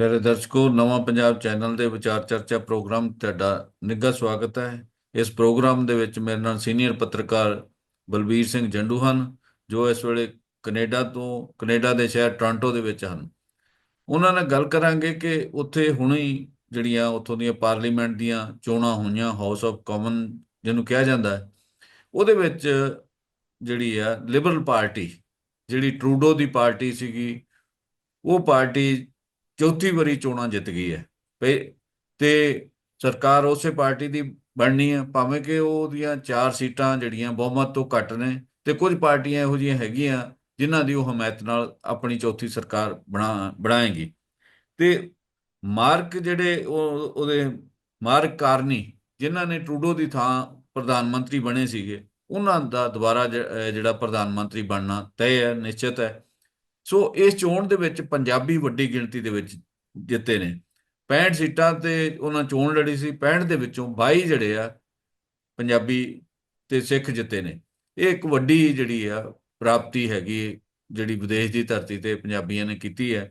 ਪਿਆਰੇ ਦਰਸ਼ਕੋ, ਨਵਾਂ ਪੰਜਾਬ ਚੈਨਲ ਦੇ ਵਿਚਾਰ ਚਰਚਾ ਪ੍ਰੋਗਰਾਮ ਤੁਹਾਡਾ ਨਿੱਘਾ ਸਵਾਗਤ ਹੈ। ਇਸ ਪ੍ਰੋਗਰਾਮ ਦੇ ਵਿੱਚ ਮੇਰੇ ਨਾਲ ਸੀਨੀਅਰ ਪੱਤਰਕਾਰ ਬਲਬੀਰ ਸਿੰਘ ਜੰਡੂ ਹਨ, ਜੋ ਇਸ ਵੇਲੇ ਕੈਨੇਡਾ ਤੋਂ, ਕੈਨੇਡਾ ਦੇ ਸ਼ਹਿਰ ਟੋਰਾਂਟੋ ਦੇ ਵਿੱਚ ਹਨ। ਉਹਨਾਂ ਨਾਲ ਗੱਲ ਕਰਾਂਗੇ ਕਿ ਉੱਥੇ ਹੁਣੇ ਜਿਹੜੀਆਂ ਉੱਥੋਂ ਦੀਆਂ ਪਾਰਲੀਮੈਂਟ ਦੀਆਂ ਚੋਣਾਂ ਹੋਈਆਂ, ਹਾਊਸ ਆਫ ਕਾਮਨ ਜਿਹਨੂੰ ਕਿਹਾ ਜਾਂਦਾ ਹੈ, ਉਹਦੇ ਵਿੱਚ ਜਿਹੜੀ ਆ, ਲਿਬਰਲ ਪਾਰਟੀ, ਜਿਹੜੀ ਟਰੂਡੋ ਦੀ ਪਾਰਟੀ ਸੀਗੀ, ਉਹ ਪਾਰਟੀ ਚੌਥੀ ਵਾਰੀ ਚੋਣਾਂ ਜਿੱਤ ਗਈ ਹੈ। ਪਏ- ਤੇ ਸਰਕਾਰ ਉਸੇ ਪਾਰਟੀ ਦੀ ਬਣਨੀ ਹੈ, ਭਾਵੇਂ ਕਿ ਉਹਦੀਆਂ ਚਾਰ ਸੀਟਾਂ ਜਿਹੜੀਆਂ ਬਹੁਮਤ ਤੋਂ ਘੱਟ ਨੇ ਤੇ ਕੁਝ ਪਾਰਟੀਆਂ ਇਹੋ ਜਿਹੀਆਂ ਹੈਗੀਆਂ ਜਿਨ੍ਹਾਂ ਦੀ ਉਹ ਹਮਾਇਤ ਨਾਲ ਆਪਣੀ ਚੌਥੀ ਸਰਕਾਰ ਬਣਾ, ਬਣਾਏਗੀ। ਤੇ ਮਾਰਕ ਜਿਹੜੇ ਉਹ, ਉਹਦੇ ਮਾਰਕ ਕਾਰਨੀ ਜਿਨ੍ਹਾਂ ਨੇ ਟਰੂਡੋ ਦੀ ਥਾਂ ਪ੍ਰਧਾਨ ਮੰਤਰੀ ਬਣੇ ਸੀਗੇ, ਉਹਨਾਂ ਦਾ ਦੁਬਾਰਾ ਜਿਹੜਾ ਪ੍ਰਧਾਨ ਮੰਤਰੀ ਬਣਨਾ ਤੈਅ ਹੈ, ਨਿਸ਼ਚਿਤ ਹੈ। ਸੋ ਇਸ ਚੋਣ ਦੇ ਵਿੱਚ ਪੰਜਾਬੀ ਵੱਡੀ ਗਿਣਤੀ ਦੇ ਵਿੱਚ ਜਿੱਤੇ ਨੇ। 65 ਸੀਟਾਂ ਤੇ ਉਹਨਾਂ ਚੋਣ ਲੜੀ ਸੀ। 65 ਦੇ ਵਿੱਚੋਂ 22 ਜਿਹੜੇ ਆ, ਪੰਜਾਬੀ ਤੇ ਸਿੱਖ ਜਿੱਤੇ ਨੇ। ਇਹ ਇੱਕ ਵੱਡੀ ਜਿਹੜੀ ਆ ਪ੍ਰਾਪਤੀ ਹੈਗੀ ਜਿਹੜੀ ਵਿਦੇਸ਼ ਦੀ ਧਰਤੀ ਤੇ ਪੰਜਾਬੀਆਂ ਨੇ ਕੀਤੀ ਹੈ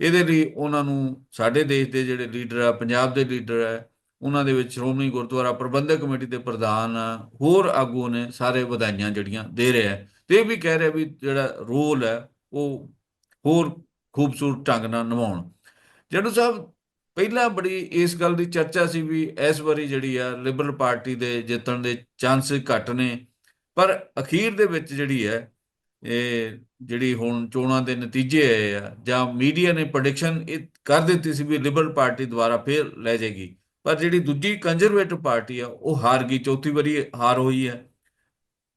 ਇਹਦੇ ਲਈ ਉਹਨਾਂ ਨੂੰ ਸਾਡੇ ਦੇਸ਼ ਦੇ ਜਿਹੜੇ ਲੀਡਰ ਆ, ਪੰਜਾਬ ਦੇ ਲੀਡਰ ਆ, ਉਹਨਾਂ ਦੇ ਵਿੱਚ ਸ਼੍ਰੋਮਣੀ ਗੁਰਦੁਆਰਾ ਪ੍ਰਬੰਧਕ ਕਮੇਟੀ ਦੇ ਪ੍ਰਧਾਨ ਹੋਰ ਆਗੂ ਨੇ ਸਾਰੇ ਵਧਾਈਆਂ ਜਿਹੜੀਆਂ ਦੇ ਰਿਹਾ ਤੇ ਇਹ ਵੀ ਕਹਿ ਰਿਹਾ ਵੀ ਜਿਹੜਾ ਰੋਲ ਹੈ ਉਹ ਹੋਰ ਖੂਬਸੂਰਤ ਢੰਗ ਨਾਲ ਨਿਭਾਉਣ। ਜੱਡੂ ਸਾਹਿਬ, ਪਹਿਲਾਂ ਬੜੀ ਇਸ ਗੱਲ ਦੀ ਚਰਚਾ ਸੀ ਵੀ ਇਸ ਵਾਰੀ ਜਿਹੜੀ ਆ ਲਿਬਰਲ ਪਾਰਟੀ ਦੇ ਜਿੱਤਣ ਦੇ ਚਾਂਸ ਘੱਟ ਨੇ, ਪਰ ਅਖੀਰ ਦੇ ਵਿੱਚ ਜਿਹੜੀ ਹੈ, ਇਹ ਜਿਹੜੀ ਹੁਣ ਚੋਣਾਂ ਦੇ ਨਤੀਜੇ ਆਏ ਆ, ਜਾਂ ਮੀਡੀਆ ਨੇ ਪ੍ਰੈਡਿਕਸ਼ਨ ਇਹ ਕਰ ਦਿੱਤੀ ਸੀ ਵੀ ਲਿਬਰਲ ਪਾਰਟੀ ਦੁਬਾਰਾ ਫੇਰ ਲੈ ਜਾਏਗੀ। ਪਰ ਜਿਹੜੀ ਦੂਜੀ ਕੰਜ਼ਰਵੇਟਿਵ ਪਾਰਟੀ ਆ, ਉਹ ਹਾਰ ਗਈ, ਚੌਥੀ ਵਾਰੀ ਹਾਰ ਹੋਈ ਹੈ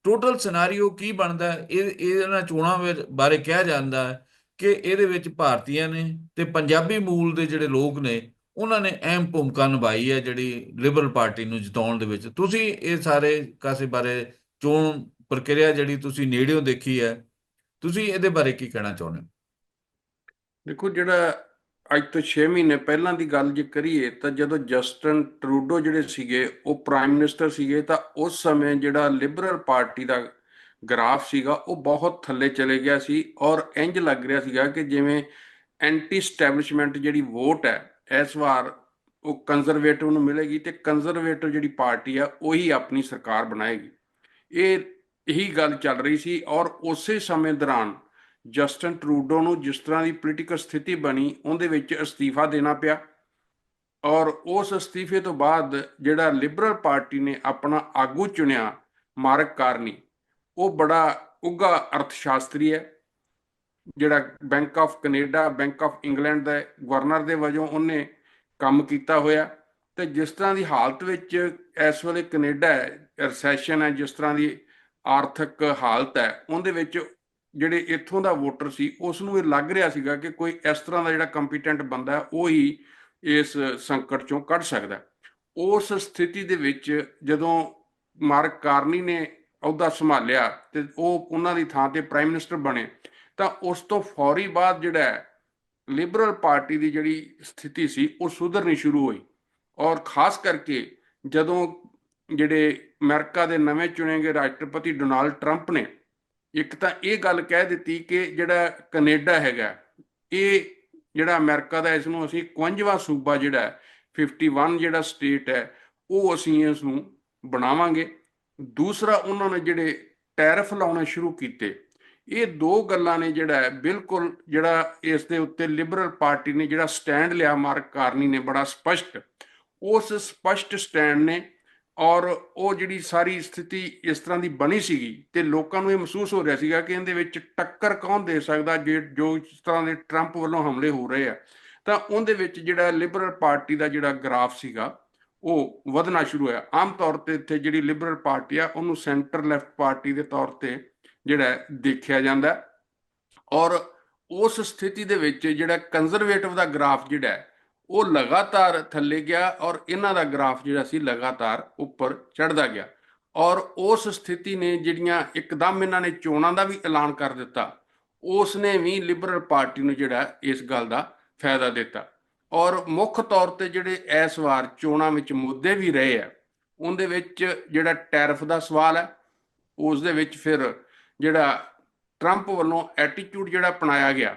ਟੋਟਲ ਸਿਨੈਰੀਓ ਕੀ ਬਣਦਾ? ਇਹ ਇਹਨਾਂ ਚੋਣਾਂ ਵਿੱਚ- ਬਾਰੇ ਕਿਹਾ ਜਾਂਦਾ ਹੈ ਕਿ ਇਹਦੇ ਵਿੱਚ ਭਾਰਤੀਆਂ ਨੇ ਤੇ ਪੰਜਾਬੀ ਮੂਲ ਦੇ ਜਿਹੜੇ ਲੋਕ ਨੇ, ਉਹਨਾਂ ਨੇ ਅਹਿਮ ਭੂਮਿਕਾ ਨਿਭਾਈ ਹੈ ਜਿਹੜੀ ਲਿਬਰਲ ਪਾਰਟੀ ਨੂੰ ਜਿਤਾਉਣ ਦੇ ਵਿੱਚ। ਤੁਸੀਂ ਇਹ ਸਾਰੇ ਕਾਸੇ ਬਾਰੇ ਚੋਣ ਪ੍ਰਕਿਰਿਆ ਜਿਹੜੀ ਤੁਸੀਂ ਨੇੜਿਓਂ ਦੇਖੀ ਹੈ, ਤੁਸੀਂ ਇਹਦੇ ਬਾਰੇ ਕੀ ਕਹਿਣਾ ਚਾਹੁੰਦੇ ਹੋ? ਦੇਖੋ, ਜਿਹੜਾ ਅੱਜ ਤੋਂ 6 ਮਹੀਨੇ ਪਹਿਲਾਂ ਦੀ ਗੱਲ ਜੇ ਕਰੀਏ, ਤਾਂ ਜਦੋਂ ਜਸਟਨ ਟਰੂਡੋ ਜਿਹੜੇ ਸੀਗੇ, ਉਹ ਪ੍ਰਾਈਮ ਮਿਨਿਸਟਰ ਸੀਗੇ, ਤਾਂ ਉਸ ਸਮੇਂ ਜਿਹੜਾ ਲਿਬਰਲ ਪਾਰਟੀ ਦਾ ਗ੍ਰਾਫ ਸੀਗਾ, ਉਹ ਬਹੁਤ ਥੱਲੇ ਚਲੇ ਗਿਆ ਸੀ ਔਰ ਇੰਜ ਲੱਗ ਰਿਹਾ ਸੀਗਾ ਕਿ ਜਿਵੇਂ ਐਂਟੀ ਸਟੈਬਲਿਸ਼ਮੈਂਟ ਜਿਹੜੀ ਵੋਟ ਹੈ, ਇਸ ਵਾਰ ਉਹ ਕੰਜ਼ਰਵੇਟਿਵ ਨੂੰ ਮਿਲੇਗੀ ਤੇ ਕੰਜ਼ਰਵੇਟਿਵ ਜਿਹੜੀ ਪਾਰਟੀ ਆ, ਉਹੀ ਆਪਣੀ ਸਰਕਾਰ ਬਣਾਏਗੀ। ਇਹ ਇਹੀ ਗੱਲ ਚੱਲ ਰਹੀ ਸੀ ਔਰ ਉਸੇ ਸਮੇਂ ਦੌਰਾਨ ਜਸਟਨ ਟਰੂਡੋ ਨੂੰ ਜਿਸ ਤਰ੍ਹਾਂ ਦੀ ਪੋਲੀਟੀਕਲ ਸਥਿਤੀ ਬਣੀ, ਉਹਦੇ ਵਿੱਚ ਅਸਤੀਫਾ ਦੇਣਾ ਪਿਆ ਔਰ ਉਸ ਅਸਤੀਫੇ ਤੋਂ ਬਾਅਦ ਜਿਹੜਾ ਲਿਬਰਲ ਪਾਰਟੀ ਨੇ ਆਪਣਾ ਆਗੂ ਚੁਣਿਆ, ਮਾਰਕ ਕਾਰਨੀ ਉਹ ਬੜਾ ਉੱਘਾ ਅਰਥਸ਼ਾਸਤਰੀ ਹੈ, ਜਿਹੜਾ Bank of Canada Bank of England the governor ਦੇ ਵਜੋਂ ਉਹਨੇ ਕੰਮ ਕੀਤਾ ਹੋਇਆ ਤੇ ਜਿਸ ਤਰ੍ਹਾਂ ਦੀ ਹਾਲਤ ਵਿੱਚ ਇਸ ਵੇਲੇ ਕੈਨੇਡਾ ਰਿਸੈਸ਼ਨ ਹੈ, ਜਿਸ ਤਰ੍ਹਾਂ ਦੀ ਆਰਥਿਕ ਹਾਲਤ ਹੈ, ਉਹਦੇ ਵਿੱਚ ਜਿਹੜੇ ਇੱਥੋਂ ਦਾ ਵੋਟਰ ਸੀ ਉਸ ਨੂੰ ਇਹ ਲੱਗ ਰਿਹਾ ਸੀਗਾ ਕਿ ਕੋਈ ਇਸ ਤਰ੍ਹਾਂ ਦਾ ਜਿਹੜਾ ਕੰਪੀਟੈਂਟ ਬੰਦਾ ਹੈ, ਉਹ ਹੀ ਇਸ ਸੰਕਟ ਚੋਂ ਕੱਢ ਸਕਦਾ ਉਸ ਸਥਿਤੀ ਦੇ ਵਿੱਚ ਜਦੋਂ ਮਾਰਕ ਕਾਰਨੀ ਨੇ ਅਹੁਦਾ ਸੰਭਾਲਿਆ ਤੇ ਉਹ ਉਹਨਾਂ ਦੀ ਥਾਂ ਤੇ ਪ੍ਰਾਈਮ ਮਿਨਿਸਟਰ ਬਣੇ। ਤਾਂ ਉਸ ਤੋਂ ਫੌਰੀ ਬਾਅਦ ਜਿਹੜਾ ਲਿਬਰਲ ਪਾਰਟੀ ਦੀ ਜਿਹੜੀ ਸਥਿਤੀ ਸੀ ਉਹ ਸੁਧਰਨੀ ਸ਼ੁਰੂ ਹੋਈ। ਔਰ ਖਾਸ ਕਰਕੇ ਜਦੋਂ ਜਿਹੜੇ ਅਮਰੀਕਾ ਦੇ ਨਵੇਂ ਚੁਣੇ ਗਏ ਰਾਸ਼ਟਰਪਤੀ ਡੋਨਾਲਡ ਟਰੰਪ ਨੇ ਇੱਕ ਤਾਂ ਇਹ ਗੱਲ ਕਹਿ ਦਿੱਤੀ ਕਿ ਜਿਹੜਾ ਕੈਨੇਡਾ ਹੈਗਾ ਇਹ ਜਿਹੜਾ ਅਮਰੀਕਾ ਦਾ ਇਸ ਨੂੰ ਅਸੀਂ 51ਵਾਂ ਸੂਬਾ ਜਿਹੜਾ ਹੈ, 51 ਜਿਹੜਾ ਸਟੇਟ ਹੈ ਉਹ ਅਸੀਂ ਇਸ ਨੂੰ ਬਣਾਵਾਂਗੇ। ਦੂਸਰਾ ਉਹਨਾਂ ਨੇ ਜਿਹੜੇ ਟੈਰਿਫ ਲਾਉਣੇ ਸ਼ੁਰੂ ਕੀਤੇ, ਇਹ ਦੋ ਗੱਲਾਂ ਨੇ ਜਿਹੜਾ ਬਿਲਕੁਲ ਜਿਹੜਾ ਇਸ ਦੇ ਉੱਤੇ ਲਿਬਰਲ ਪਾਰਟੀ ਨੇ ਜਿਹੜਾ ਸਟੈਂਡ ਲਿਆ ਮਾਰਕ ਕਾਰਨੀ ਨੇ ਬੜਾ ਸਪਸ਼ਟ, ਉਸ ਸਪਸ਼ਟ ਸਟੈਂਡ ਨੇ ਔਰ ਉਹ ਜਿਹੜੀ ਸਾਰੀ ਸਥਿਤੀ ਇਸ ਤਰ੍ਹਾਂ ਦੀ ਬਣੀ ਸੀਗੀ ਤੇ ਲੋਕਾਂ ਨੂੰ ਇਹ ਮਹਿਸੂਸ ਹੋ ਰਿਹਾ ਸੀਗਾ ਕਿ ਇਹਦੇ ਵਿੱਚ ਟੱਕਰ ਕੌਣ ਦੇ ਸਕਦਾ ਜੇ ਜੋ ਇਸ ਤਰ੍ਹਾਂ ਦੇ ਟਰੰਪ ਵੱਲੋਂ ਹਮਲੇ ਹੋ ਰਹੇ ਆ, ਤਾਂ ਉਹਦੇ ਵਿੱਚ ਜਿਹੜਾ ਲਿਬਰਲ ਪਾਰਟੀ ਦਾ ਜਿਹੜਾ ਗ੍ਰਾਫ ਸੀਗਾ ਉਹ ਵਧਣਾ ਸ਼ੁਰੂ ਹੋਇਆ। ਆਮ ਤੌਰ ਤੇ ਇੱਥੇ ਜਿਹੜੀ ਲਿਬਰਲ ਪਾਰਟੀ ਆ, ਉਹਨੂੰ ਸੈਂਟਰ ਲੈਫਟ ਪਾਰਟੀ ਦੇ ਤੌਰ ਤੇ ਜਿਹੜਾ ਦੇਖਿਆ ਜਾਂਦਾ ਔਰ ਉਸ ਸਥਿਤੀ ਦੇ ਵਿੱਚ ਜਿਹੜਾ ਕੰਜ਼ਰਵੇਟਿਵ ਦਾ ਗ੍ਰਾਫ ਜਿਹੜਾ ਉਹ ਲਗਾਤਾਰ ਥੱਲੇ ਗਿਆ ਔਰ ਇਹਨਾਂ ਦਾ ਗ੍ਰਾਫ ਜਿਹੜਾ ਸੀ, ਲਗਾਤਾਰ ਉੱਪਰ ਚੜਦਾ ਗਿਆ। ਔਰ ਉਸ ਸਥਿਤੀ ਨੇ ਜਿਹੜੀਆਂ ਇੱਕਦਮ ਇਹਨਾਂ ਨੇ ਚੋਣਾਂ ਦਾ ਵੀ ਐਲਾਨ ਕਰ ਦਿੱਤਾ, ਉਸ ਨੇ ਵੀ ਲਿਬਰਲ ਪਾਰਟੀ ਨੂੰ ਜਿਹੜਾ ਇਸ ਗੱਲ ਦਾ ਫਾਇਦਾ ਦਿੱਤਾ। ਔਰ ਮੁੱਖ ਤੌਰ ਤੇ ਜਿਹੜੇ ਇਸ ਵਾਰ ਚੋਣਾਂ ਵਿੱਚ ਮੁੱਦੇ ਵੀ ਰਹੇ ਆ ਉਹਦੇ ਵਿੱਚ ਜਿਹੜਾ ਟੈਰਿਫ ਦਾ ਸਵਾਲ ਹੈ ਉਸ ਦੇ ਵਿੱਚ ਫਿਰ ਜਿਹੜਾ ਟਰੰਪ ਵੱਲੋਂ ਐਟੀਟਿਊਡ ਜਿਹੜਾ ਅਪਣਾਇਆ ਗਿਆ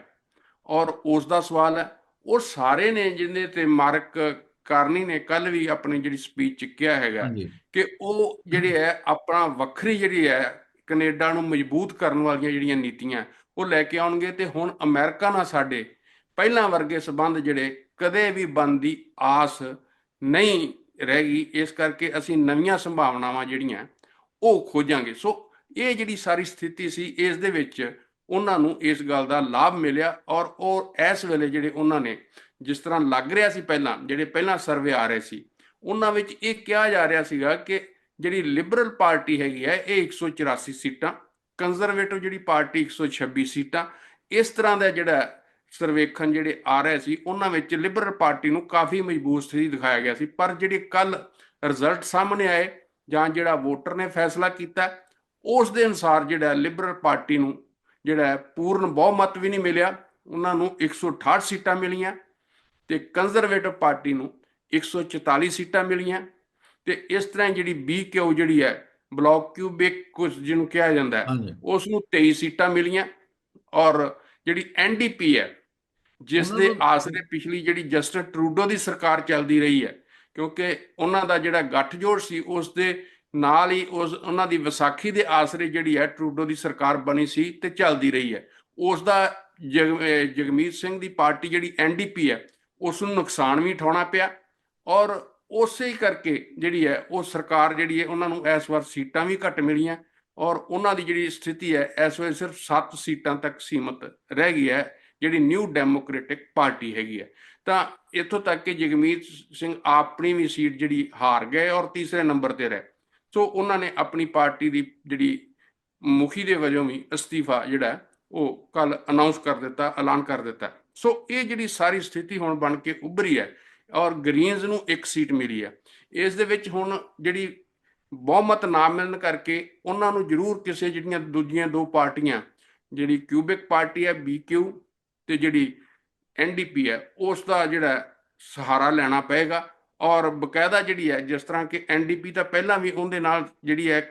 ਔਰ ਉਸ ਦਾ ਸਵਾਲ ਹੈ ਉਹ ਸਾਰੇ ਨੇ ਜਿਹਦੇ ਤੇ ਮਾਰਕ ਕਾਰਨੀ ਨੇ ਕੱਲ ਵੀ ਆਪਣੀ ਜਿਹੜੀ ਸਪੀਚ ਚ ਕਿਹਾ ਹੈਗਾ ਕਿ ਉਹ ਜਿਹੜੇ ਹੈ ਆਪਣਾ ਵੱਖਰੀ ਜਿਹੜੀ ਹੈ ਕੈਨੇਡਾ ਨੂੰ ਮਜ਼ਬੂਤ ਕਰਨ ਵਾਲੀਆਂ ਜਿਹੜੀਆਂ ਨੀਤੀਆਂ ਉਹ ਲੈ ਕੇ ਆਉਣਗੇ ਤੇ ਹੁਣ ਅਮਰੀਕਾ ਨਾਲ ਸਾਡੇ ਪਹਿਲਾਂ ਵਰਗੇ ਸਬੰਧ ਜਿਹੜੇ ਕਦੇ ਵੀ ਬਣਨ ਦੀ ਆਸ ਨਹੀਂ ਰਹਿ ਗਈ, ਇਸ ਕਰਕੇ ਅਸੀਂ ਨਵੀਆਂ ਸੰਭਾਵਨਾਵਾਂ ਜਿਹੜੀਆਂ ਉਹ ਖੋਜਾਂਗੇ। ਸੋ ਇਹ ਜਿਹੜੀ ਸਾਰੀ ਸਥਿਤੀ ਸੀ, ਇਸ ਦੇ ਵਿੱਚ ਉਹਨਾਂ ਨੂੰ ਇਸ ਗੱਲ ਦਾ ਲਾਭ ਮਿਲਿਆ ਔਰ ਉਹ ਇਸ ਵੇਲੇ ਜਿਹੜੇ ਉਹਨਾਂ ਨੇ ਜਿਸ ਤਰ੍ਹਾਂ ਲੱਗ ਰਿਹਾ ਸੀ ਪਹਿਲਾਂ, ਜਿਹੜੇ ਪਹਿਲਾਂ ਸਰਵੇ ਆ ਰਹੇ ਸੀ, ਉਹਨਾਂ ਵਿੱਚ ਇਹ ਕਿਹਾ ਜਾ ਰਿਹਾ ਸੀਗਾ ਕਿ ਜਿਹੜੀ ਲਿਬਰਲ ਪਾਰਟੀ ਹੈਗੀ ਹੈ, ਇਹ 184 ਸੀਟਾਂ ਕੰਜ਼ਰਵੇਟਿਵ ਜਿਹੜੀ ਪਾਰਟੀ 126 ਸੀਟਾਂ, ਇਸ ਤਰ੍ਹਾਂ ਦਾ ਜਿਹੜਾ ਸਰਵੇਖਣ ਜਿਹੜੇ ਆ ਰਹੇ ਸੀ ਉਹਨਾਂ ਵਿੱਚ ਲਿਬਰਲ ਪਾਰਟੀ ਨੂੰ ਕਾਫੀ ਮਜ਼ਬੂਤ ਸਥਿਤੀ ਦਿਖਾਇਆ ਗਿਆ ਸੀ। ਪਰ ਜਿਹੜੇ ਕੱਲ ਰਿਜ਼ਲਟ ਸਾਹਮਣੇ ਆਏ ਜਾਂ ਜਿਹੜਾ ਵੋਟਰ ਨੇ ਫੈਸਲਾ ਕੀਤਾ ਉਸ ਦੇ ਅਨੁਸਾਰ ਜਿਹੜਾ ਲਿਬਰਲ ਪਾਰਟੀ ਨੂੰ ਜਿਹੜਾ ਪੂਰਨ ਬਹੁਮਤ ਵੀ ਨਹੀਂ ਮਿਲਿਆ। ਉਹਨਾਂ ਨੂੰ 168 ਸੀਟਾਂ ਮਿਲੀਆਂ ਤੇ ਕੰਜ਼ਰਵੇਟਿਵ ਪਾਰਟੀ ਨੂੰ 144 ਸੀਟਾਂ ਮਿਲੀਆਂ। ਤੇ ਇਸ ਤਰ੍ਹਾਂ ਜਿਹੜੀ ਬੀਕਿਊ ਜਿਹੜੀ ਹੈ ਬਲਾਕ ਕਿਊਬਿਕ ਕੁਝ ਜਿਹਨੂੰ ਕਿਹਾ ਜਾਂਦਾ ਹੈ ਉਸ ਨੂੰ 23 ਸੀਟਾਂ ਮਿਲੀਆਂ। ਔਰ ਜਿਹੜੀ ਐਨਡੀਪੀ ਹੈ ਜਿਸ ਦੇ ਆਸਰੇ ਪਿਛਲੀ ਜਿਹੜੀ ਜਸਟਿਨ ਟਰੂਡੋ ਦੀ ਸਰਕਾਰ ਚੱਲਦੀ ਰਹੀ ਹੈ ਕਿਉਂਕਿ ਉਹਨਾਂ ਦਾ ਜਿਹੜਾ ਗੱਠਜੋੜ ਸੀ ਉਸ ਦੇ ਨਾਲ ਹੀ ਉਸ ਉਹਨਾਂ ਦੀ ਵਿਸਾਖੀ ਦੇ ਆਸਰੇ ਜਿਹੜੀ ਹੈ ਟਰੂਡੋ ਦੀ ਸਰਕਾਰ ਬਣੀ ਸੀ ਤੇ ਚੱਲਦੀ ਰਹੀ ਹੈ। ਉਸ ਦਾ ਜਗਮੀਤ ਸਿੰਘ ਦੀ ਪਾਰਟੀ ਜਿਹੜੀ ਐਨਡੀਪੀ ਹੈ ਉਸ ਨੂੰ ਨੁਕਸਾਨ ਵੀ ਉਠਾਉਣਾ ਪਿਆ ਔਰ ਉਸੇ ਹੀ ਕਰਕੇ ਜਿਹੜੀ ਹੈ ਉਹ ਸਰਕਾਰ ਜਿਹੜੀ ਹੈ ਉਹਨਾਂ ਨੂੰ ਇਸ ਵਾਰ ਸੀਟਾਂ ਵੀ ਘੱਟ ਮਿਲੀਆਂ ਔਰ ਉਹਨਾਂ ਦੀ ਜਿਹੜੀ ਸਥਿਤੀ ਹੈ ਇਸ ਵੇਲੇ ਸਿਰਫ 7 ਸੀਟਾਂ ਤੱਕ ਸੀਮਤ ਰਹਿ ਗਈ ਹੈ। ਜਿਹੜੀ ਨਿਊ ਡੈਮੋਕ੍ਰੈਟਿਕ ਪਾਰਟੀ ਹੈਗੀ ਹੈ। ਤਾਂ ਇੱਥੋਂ ਤੱਕ ਕਿ ਜਗਮੀਤ ਸਿੰਘ ਆਪਣੀ ਵੀ ਸੀਟ ਜਿਹੜੀ ਹਾਰ ਗਏ ਔਰ ਤੀਸਰੇ ਨੰਬਰ ਤੇ ਰਹੇ। ਸੋ ਉਹਨਾਂ ਨੇ ਆਪਣੀ ਪਾਰਟੀ ਦੀ ਜਿਹੜੀ ਮੁਖੀ ਦੇ ਵਜੋਂ ਵੀ ਅਸਤੀਫਾ ਜਿਹੜਾ ਉਹ ਕੱਲ ਅਨਾਉਂਸ ਕਰ ਦਿੱਤਾ, ਐਲਾਨ ਕਰ ਦਿੱਤਾ ਸੋ ਇਹ ਜਿਹੜੀ ਸਾਰੀ ਸਥਿਤੀ ਹੁਣ ਬਣ ਕੇ ਉੱਭਰੀ ਹੈ ਔਰ ਗ੍ਰੀਨਜ਼ ਨੂੰ ਇੱਕ ਸੀਟ ਮਿਲੀ ਹੈ। ਇਸ ਦੇ ਵਿੱਚ ਹੁਣ ਜਿਹੜੀ ਬਹੁਮਤ ਨਾ ਮਿਲਣ ਕਰਕੇ ਉਹਨਾਂ ਨੂੰ ਜ਼ਰੂਰ ਕਿਸੇ ਜਿਹੜੀਆਂ ਦੂਜੀਆਂ ਦੋ ਪਾਰਟੀਆਂ, ਜਿਹੜੀ ਕਿਊਬਿਕ ਪਾਰਟੀ ਹੈ ਬੀਕਿਊ ਤੇ ਜਿਹੜੀ ਐਨਡੀਪੀ ਹੈ ਉਸ ਦਾ ਜਿਹੜਾ ਸਹਾਰਾ ਲੈਣਾ ਪਏਗਾ। ਔਰ ਬਕਾਇਦਾ ਜਿਹੜੀ ਹੈ, ਜਿਸ ਤਰ੍ਹਾਂ ਕਿ ਐਨਡੀਪੀ ਤਾਂ ਪਹਿਲਾਂ ਵੀ ਉਹਦੇ ਨਾਲ ਜਿਹੜੀ ਹੈ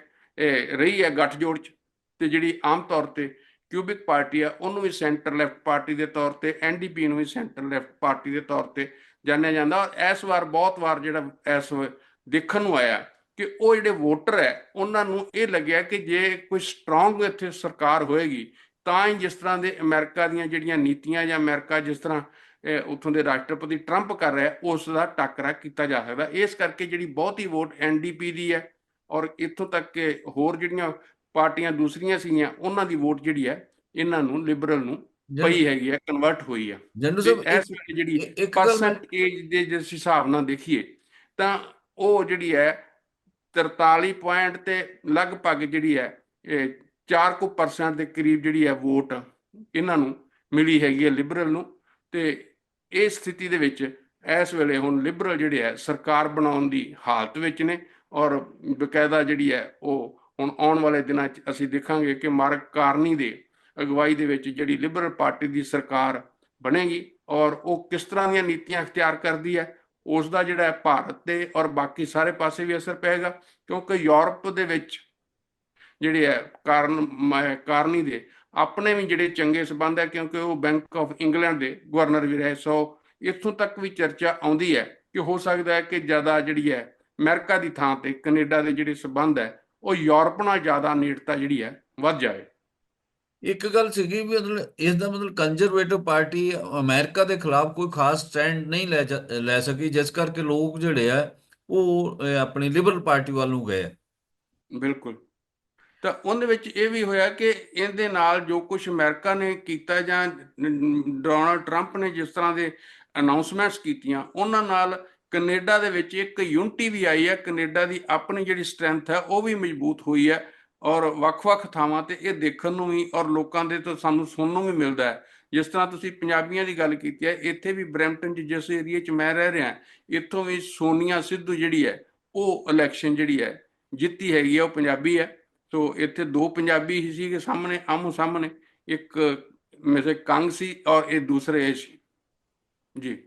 ਰਹੀ ਹੈ ਗੱਠਜੋੜ ਚ ਤੇ ਜਿਹੜੀ ਆਮ ਤੌਰ ਤੇ ਕਿਊਬਿਕ ਪਾਰਟੀ ਹੈ, ਉਹਨੂੰ ਵੀ ਸੈਂਟਰ ਲੈਫਟ ਪਾਰਟੀ ਦੇ ਤੌਰ ਤੇ ਐਨਡੀਪੀ ਨੂੰ ਵੀ ਸੈਂਟਰ ਲੈਫਟ ਪਾਰਟੀ ਦੇ ਤੌਰ ਤੇ ਜਾਣਿਆ ਜਾਂਦਾ। ਔਰ ਇਸ ਵਾਰ ਬਹੁਤ ਵਾਰ ਜਿਹੜਾ ਇਸ ਵ- ਦੇਖਣ ਨੂੰ ਆਇਆ ਕਿ ਉਹ ਜਿਹੜੇ ਵੋਟਰ ਹੈ, ਉਹਨਾਂ ਨੂੰ ਇਹ ਲੱਗਿਆ ਕਿ ਜੇ ਕੋਈ ਸਟਰੋਂਗ ਇੱਥੇ ਸਰਕਾਰ ਹੋਏਗੀ ਤਾਂ ਹੀ ਜਿਸ ਤਰ੍ਹਾਂ ਦੇ ਅਮਰੀਕਾ ਦੀਆਂ ਜਿਹੜੀਆਂ ਨੀਤੀਆਂ ਜਾਂ ਅਮਰੀਕਾ ਜਿਸ ਤਰ੍ਹਾਂ ਉੱਥੋਂ ਦੇ ਰਾਸ਼ਟਰਪਤੀ ਟਰੰਪ ਕਰ ਰਿਹਾ ਉਸ ਦਾ ਟੱਕਰਾ ਕੀਤਾ ਜਾ ਸਕਦਾ। ਇਸ ਕਰਕੇ ਜਿਹੜੀ ਬਹੁਤੀ ਵੋਟ ਐਨਡੀਪੀ ਦੀ ਹੈ ਔਰ ਇੱਥੋਂ ਤੱਕ ਕਿ ਹੋਰ ਜਿਹੜੀਆਂ ਪਾਰਟੀਆਂ ਦੂਸਰੀਆਂ ਸੀਗੀਆਂ ਉਹਨਾਂ ਦੀ ਵੋਟ ਜਿਹੜੀ ਹੈ ਇਹਨਾਂ ਨੂੰ ਲਿਬਰਲ ਨੂੰ ਪਈ ਹੈਗੀ ਹੈ ਕਨਵਰਟ ਹੋਈ ਹੈ। ਤੇ ਸਾਹਿਬ ਇਸ ਵੇਲੇ ਜਿਹੜੀ ਪਰਸੈਂਟੇਜ ਦੇ ਜਿਸ ਹਿਸਾਬ ਨਾਲ ਦੇਖੀਏ ਤਾਂ ਉਹ ਜਿਹੜੀ ਹੈ 43 ਪੁਆਇੰਟ ਤੇ ਲਗਭਗ ਜਿਹੜੀ ਹੈ 4 ਕੁ ਪਰਸੈਂਟ ਦੇ ਕਰੀਬ ਜਿਹੜੀ ਹੈ ਵੋਟ ਇਹਨਾਂ ਨੂੰ ਮਿਲੀ ਹੈਗੀ ਹੈ ਲਿਬਰਲ ਨੂੰ ਤੇ ਇਹ ਸਥਿਤੀ ਦੇ ਵਿੱਚ ਇਸ ਵੇਲੇ ਹੁਣ ਲਿਬਰਲ ਜਿਹੜੇ ਹੈ ਸਰਕਾਰ ਬਣਾਉਣ ਦੀ ਹਾਲਤ ਵਿੱਚ ਨੇ ਔਰ ਬਕਾਇਦਾ ਜਿਹੜੀ ਹੈ ਉਹ ਹੁਣ ਆਉਣ ਵਾਲੇ ਦਿਨਾਂ 'ਚ ਅਸੀਂ ਦੇਖਾਂਗੇ ਕਿ ਮਾਰਕ ਕਾਰਨੀ ਦੇ ਅਗਵਾਈ ਦੇ ਵਿੱਚ ਜਿਹੜੀ ਲਿਬਰਲ ਪਾਰਟੀ ਦੀ ਸਰਕਾਰ ਬਣੇਗੀ ਔਰ ਉਹ ਕਿਸ ਤਰ੍ਹਾਂ ਦੀਆਂ ਨੀਤੀਆਂ ਅਖਤਿਆਰ ਕਰਦੀ ਹੈ ਉਸ ਦਾ ਜਿਹੜਾ ਭਾਰਤ ਤੇ ਔਰ ਬਾਕੀ ਸਾਰੇ ਪਾਸੇ ਵੀ ਅਸਰ ਪਏਗਾ ਕਿਉਂਕਿ ਯੂਰਪ ਦੇ ਵਿੱਚ ਜਿਹੜੇ ਹੈ ਕਾਰਨ ਮ- ਕਾਰਨੀ ਦੇ। ਆਪਣੇ ਵੀ ਜਿਹੜੇ ਚੰਗੇ ਸਬੰਧ ਹੈ ਕਿਉਂਕਿ ਉਹ ਬੈਂਕ ਆਫ ਇੰਗਲੈਂਡ ਦੇ ਗਵਰਨਰ ਵੀ ਰਹੇ ਸੋ ਇੱਥੋਂ ਤੱਕ ਵੀ ਚਰਚਾ ਆਉਂਦੀ ਹੈ ਕਿ ਹੋ ਸਕਦਾ ਹੈ ਕਿ ਜ਼ਿਆਦਾ ਜਿਹੜੀ ਹੈ ਅਮਰੀਕਾ ਦੀ ਥਾਂ ਤੇ ਕੈਨੇਡਾ ਦੇ ਜਿਹੜੇ ਸਬੰਧ ਹੈ ਉਹ ਯੂਰਪ ਨਾਲ ਜ਼ਿਆਦਾ ਨੇੜਤਾ ਜਿਹੜੀ ਹੈ ਵੱਧ ਜਾਏ ਇੱਕ ਗੱਲ ਸੀਗੀ ਵੀ ਮਤਲਬ ਇਸ ਦਾ ਮਤਲਬ ਕੰਜ਼ਰਵੇਟਿਵ ਪਾਰਟੀ ਅਮਰੀਕਾ ਦੇ ਖਿਲਾਫ ਕੋਈ ਖਾਸ ਸਟੈਂਡ ਨਹੀਂ ਲੈ ਲੈ ਸਕੀ ਜਿਸ ਕਰਕੇ ਲੋਕ ਜਿਹੜੇ ਆ ਉਹ ਆਪਣੀ ਲਿਬਰਲ ਪਾਰਟੀ ਵੱਲ ਨੂੰ ਗਏ। ਬਿਲਕੁਲ। ਤਾਂ ਉਹਦੇ ਵਿੱਚ ਇਹ ਵੀ ਹੋਇਆ ਕਿ ਇਹਦੇ ਨਾਲ ਜੋ ਕੁਝ ਅਮਰੀਕਾ ਨੇ ਕੀਤਾ ਜਾਂ ਡੋਨਲਡ ਟਰੰਪ ਨੇ ਜਿਸ ਤਰ੍ਹਾਂ ਦੇ ਅਨਾਉਂਸਮੈਂਟਸ ਕੀਤੀਆਂ, ਉਹਨਾਂ ਨਾਲ ਕੈਨੇਡਾ ਦੇ ਵਿੱਚ ਇੱਕ ਯੂਨਿਟੀ ਵੀ ਆਈ ਹੈ, ਕੈਨੇਡਾ ਦੀ ਆਪਣੀ ਜਿਹੜੀ ਸਟਰੈਂਥ ਹੈ ਉਹ ਵੀ ਮਜ਼ਬੂਤ ਹੋਈ ਹੈ ਔਰ ਵੱਖ-ਵੱਖ ਥਾਵਾਂ ਤੇ ਇਹ ਦੇਖਣ ਨੂੰ ਵੀ ਔਰ ਲੋਕਾਂ ਦੇ ਤੋਂ ਸਾਨੂੰ ਸੁਣਨ ਨੂੰ ਵੀ ਮਿਲਦਾ ਹੈ। ਜਿਸ ਤਰ੍ਹਾਂ ਤੁਸੀਂ ਪੰਜਾਬੀਆਂ ਦੀ ਗੱਲ ਕੀਤੀ ਹੈ, ਇੱਥੇ ਵੀ ਬਰੈਂਪਟਨ 'ਚ ਜਿਸ ਏਰੀਆ 'ਚ ਮੈਂ ਰਹਿ ਰਿਹਾ, ਇੱਥੋਂ ਵੀ ਸੋਨੀਆ ਸਿੱਧੂ ਜਿਹੜੀ ਹੈ, ਉਹ ਇਲੈਕਸ਼ਨ ਜਿਹੜੀ ਹੈ, ਜਿੱਤੀ ਹੈਗੀ ਹੈ, ਉਹ ਪੰਜਾਬੀ ਹੈ। ਸੋ ਇੱਥੇ ਦੋ ਪੰਜਾਬੀ ਹੀ ਸੀਗੇ ਸਾਹਮਣੇ ਆਮੋ ਸਾਹਮਣੇ ਇੱਕ ਮੇਰੇ ਕੰਗ ਸੀ ਔਰ ਇਹ ਦੂਸਰੇ ਇਹ ਸੀ। ਜੀ।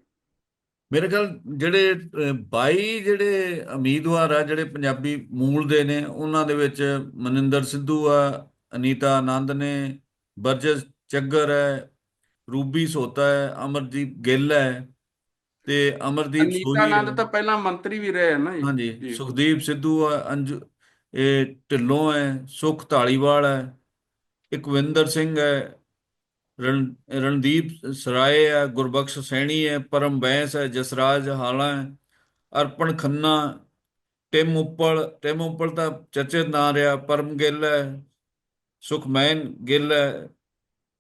ਮੇਰੇ ਖਿਆਲ ਜਿਹੜੇ ਅਹ, 22 ਜਿਹੜੇ ਉਮੀਦਵਾਰ ਆ ਜਿਹੜੇ ਪੰਜਾਬੀ ਮੂਲ ਦੇ ਨੇ ਉਹਨਾਂ ਦੇ ਵਿੱਚ ਮਨਿੰਦਰ ਸਿੱਧੂ ਆ ਅਨੀਤਾ ਆਨੰਦ ਨੇ ਬਰਜਸ ਚੱਗਰ ਹੈ ਰੂਬੀ ਸੋਤਾ ਹੈ ਅਮਰਜੀਤ ਗਿੱਲ ਹੈ ਤੇ ਅਮਰਦੀਪ ਅਨੀਤਾ ਸੋਨੀ ਆਨੰਦ ਹੈ ਤਾਂ ਪਹਿਲਾਂ ਮੰਤਰੀ ਵੀ ਰਹੇ ਹਨ ਨਾ ਹਾਂਜੀ ਸੁਖਦੀਪ ਸਿੱਧੂ ਹੈ ਅੰਜੂ ਇਹ ਢਿੱਲੋਂ ਹੈ, ਸੁਖ ਧਾਲੀਵਾਲ ਹੈ, ਇਕਵਿੰਦਰ ਸਿੰਘ ਹੈ, ਰਣ, ਰਣਦੀਪ ਸਰਾਏ ਹੈ, ਗੁਰਬਖਸ਼ ਸੈਣੀ ਹੈ, ਪਰਮ ਬੈਂਸ ਹੈ, ਜਸਰਾਜ ਹਾਲਾ ਹੈ, ਅਰਪਣ ਖੰਨਾ, ਟਿਮ ਉੱਪਲ ਟਿਮ ਉੱਪਲ ਤਾਂ ਚਰਚਿਤ ਨਾਂ ਰਿਹਾ, ਪਰਮ ਗਿੱਲ ਹੈ, ਸੁਖਮੈਨ ਗਿੱਲ ਹੈ,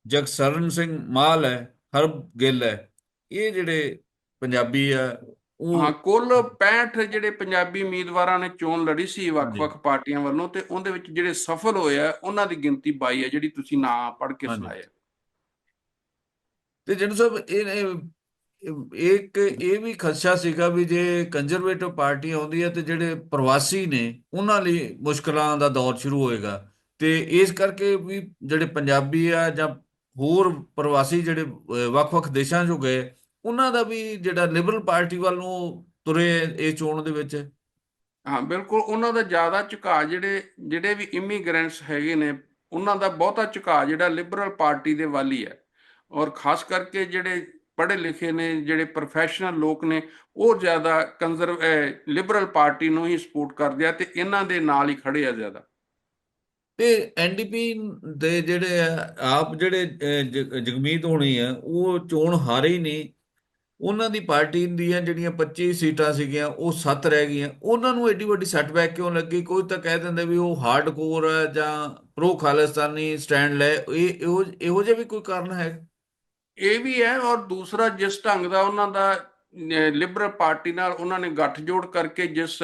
ਜਗਸਰਨ ਸਿੰਘ ਮਾਲ ਹੈ ਹਰਬ ਗਿੱਲ ਹੈ। ਇਹ ਜਿਹੜੇ ਪੰਜਾਬੀ ਆ ਹਾਂ ਕੁੱਲ 65 ਜਿਹੜੇ ਪੰਜਾਬੀ ਉਮੀਦਵਾਰਾਂ ਨੇ ਚੋਣ ਲੜੀ ਸੀ ਵੱਖ-ਵੱਖ ਪਾਰਟੀਆਂ ਵੱਲੋਂ ਤੇ ਉਹਦੇ ਵਿੱਚ ਜਿਹੜੇ ਸਫਲ ਹੋਏ ਆ ਉਹਨਾਂ ਦੀ ਗਿਣਤੀ 22 ਹੈ ਜਿਹੜੀ ਤੁਸੀਂ ਨਾਂ ਪੜ੍ਹ ਕੇ। ਸੁਣਾਇਆ ਤੇ ਜਨ ਸਾਹਿਬ ਇਹ ਇੱਕ ਇਹ ਵੀ ਖਦਸ਼ਾ ਸੀਗਾ ਵੀ ਜੇ ਕੰਜ਼ਰਵੇਟਿਵ ਪਾਰਟੀ ਆਉਂਦੀ ਹੈ ਤੇ ਜਿਹੜੇ ਪ੍ਰਵਾਸੀ ਨੇ ਉਹਨਾਂ ਲਈ ਮੁਸ਼ਕਲਾਂ ਦਾ ਦੌਰ ਸ਼ੁਰੂ ਹੋਏਗਾ। ਤੇ ਇਸ ਕਰਕੇ ਵੀ ਜਿਹੜੇ ਪੰਜਾਬੀ ਆ ਜਾਂ ਹੋਰ ਪ੍ਰਵਾਸੀ ਜਿਹੜੇ ਵੱਖ-ਵੱਖ ਦੇਸ਼ਾਂ 'ਚੋਂ ਗਏ ਉਹਨਾਂ ਦਾ ਵੀ ਜਿਹੜਾ ਲਿਬਰਲ ਪਾਰਟੀ ਵੱਲ ਨੂੰ ਤੁਰੇ ਇਹ ਚੋਣ ਦੇ ਵਿੱਚ? ਹਾਂ ਬਿਲਕੁਲ ਉਹਨਾਂ ਦਾ ਜ਼ਿਆਦਾ ਝੁਕਾਅ ਜਿਹੜੇ ਜਿਹੜੇ ਵੀ ਇਮੀਗ੍ਰੈਂਟਸ ਹੈਗੇ ਨੇ ਉਹਨਾਂ ਦਾ ਬਹੁਤਾ ਝੁਕਾਅ ਜਿਹੜਾ ਲਿਬਰਲ ਪਾਰਟੀ ਦੇ ਵੱਲ ਹੀ ਹੈ। ਔਰ ਖਾਸ ਕਰਕੇ ਜਿਹੜੇ ਪੜ੍ਹੇ ਲਿਖੇ ਨੇ ਜਿਹੜੇ ਪ੍ਰੋਫੈਸ਼ਨਲ ਲੋਕ ਨੇ ਉਹ ਜ਼ਿਆਦਾ ਕੰਜ਼ਰਵ ਲਿਬਰਲ ਪਾਰਟੀ ਨੂੰ ਹੀ ਸਪੋਰਟ ਕਰਦੇ ਆ ਤੇ ਇਹਨਾਂ ਦੇ ਨਾਲ ਹੀ ਖੜੇ ਆ ਜ਼ਿਆਦਾ। ਤੇ ਐਨਡੀਪੀ ਦੇ ਜਿਹੜੇ ਆ, ਆਪ ਜਿਹੜੇ ਜਗਮੀਤ ਹੋਣੀ ਆ ਉਹ ਚੋਣ ਹਾਰੇ ਹੀ ਨਹੀਂ। ਉਹਨਾਂ ਦੀ ਪਾਰਟੀ ਦੀਆਂ ਜਿਹੜੀਆਂ 25 ਸੀਟਾਂ ਸੀਗੀਆਂ, ਉਹ 7 ਰਹਿ ਗਈਆਂ। ਉਹਨਾਂ ਨੂੰ ਐਡੀ ਵੱਡੀ ਸੈਟਬੈਕ ਕਿਉਂ ਲੱਗੀ? ਕੋਈ ਤਾਂ ਕਹਿ ਦਿੰਦੇ ਵੀ ਉਹ ਹਾਰਡਕੋਰ ਹੈ ਜਾਂ ਪ੍ਰੋ ਖਾਲਿਸਤਾਨੀ ਸਟੈਂਡ ਲੈ, ਇਹ ਇਹੋ ਜਿਹਾ ਵੀ ਕੋਈ ਕਾਰਨ ਹੈ? ਇਹ ਵੀ ਹੈ ਔਰ ਦੂਸਰਾ ਜਿਸ ਢੰਗ ਦਾ ਉਹਨਾਂ ਦਾ ਲਿਬਰਲ ਪਾਰਟੀ ਨਾਲ ਉਹਨਾਂ ਨੇ ਗੱਠਜੋੜ ਕਰਕੇ ਜਿਸ,